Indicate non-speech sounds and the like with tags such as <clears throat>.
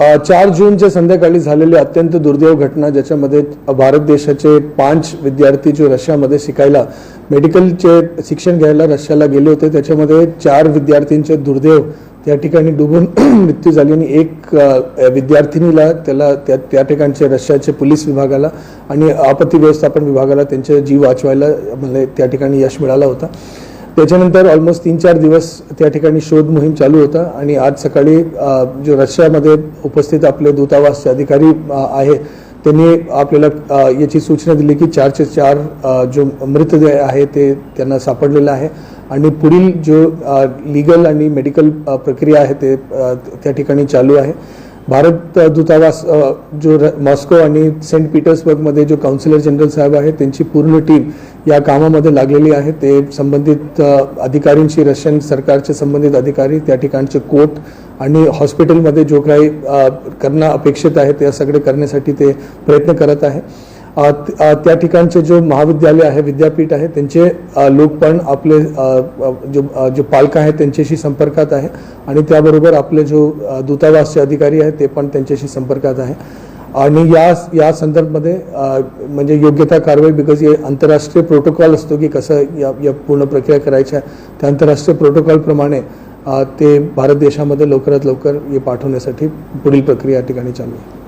चार जूनच्या संध्याकाळी झालेली अत्यंत दुर्दैव घटना ज्याच्यामध्ये भारत देशाचे पाच विद्यार्थी जो रशियामध्ये शिकायला मेडिकलचे शिक्षण घ्यायला रशियाला गेले होते त्याच्यामध्ये चार विद्यार्थ्यांचे दुर्दैव त्या ठिकाणी डुबून <clears throat> मृत्यू झाली आणि एक विद्यार्थिनीला त्याला त्या त्या ठिकाणचे रशियाचे पोलीस विभागाला आणि आपत्ती व्यवस्थापन विभागाला त्यांचे जीव वाचवायला म्हणजे त्या ठिकाणी यश मिळाला होता. त्याच्यानंतर ऑलमोस्ट तीन चार दिवस त्या ठिकाणी शोध मोहीम चालू होता आणि आज सकाळी जो रशियामध्ये उपस्थित आपले दूतावासचे अधिकारी आहे त्यांनी आपल्याला याची सूचना दिली की चारचे चार जो मृतदेह आहे ते त्यांना सापडलेला आहे आणि पुढील जो लिगल आणि मेडिकल प्रक्रिया आहे ते त्या ठिकाणी चालू आहे. भारत दूतावास जो मॉस्को आणि सेंट पीटर्सबर्गमध्ये जो काउन्सिलर जनरल साहेब आहे त्यांची पूर्ण टीम या कामामध्ये लागलेली आहे. ते संबंधित अधिकारींशी रशियन सरकारचे संबंधित अधिकारी त्या ठिकाणचे कोर्ट आणि हॉस्पिटलमध्ये जो काही करणं अपेक्षित आहे ते सगळे करण्यासाठी ते प्रयत्न करत आहे. त्या ठिकाणचे जो महाविद्यालय आहे विद्यापीठ आहे त्यांचे लोक पण आपले जो जो पालक आहेत त्यांच्याशी संपर्कात आहे आणि त्याबरोबर आपले जो दूतावासचे अधिकारी आहेत ते पण त्यांच्याशी संपर्कात आहे. आणि या या संदर्भामध्ये म्हणजे म्हणजे योग्यता कारवाई बिकॉज हे आंतरराष्ट्रीय प्रोटोकॉल असतो की कसं या या पूर्ण प्रक्रिया करायच्या त्या आंतरराष्ट्रीय प्रोटोकॉलप्रमाणे ते भारत देशामध्ये लवकरात लवकर हे पाठवण्यासाठी पुढील प्रक्रिया या ठिकाणी चालू आहे.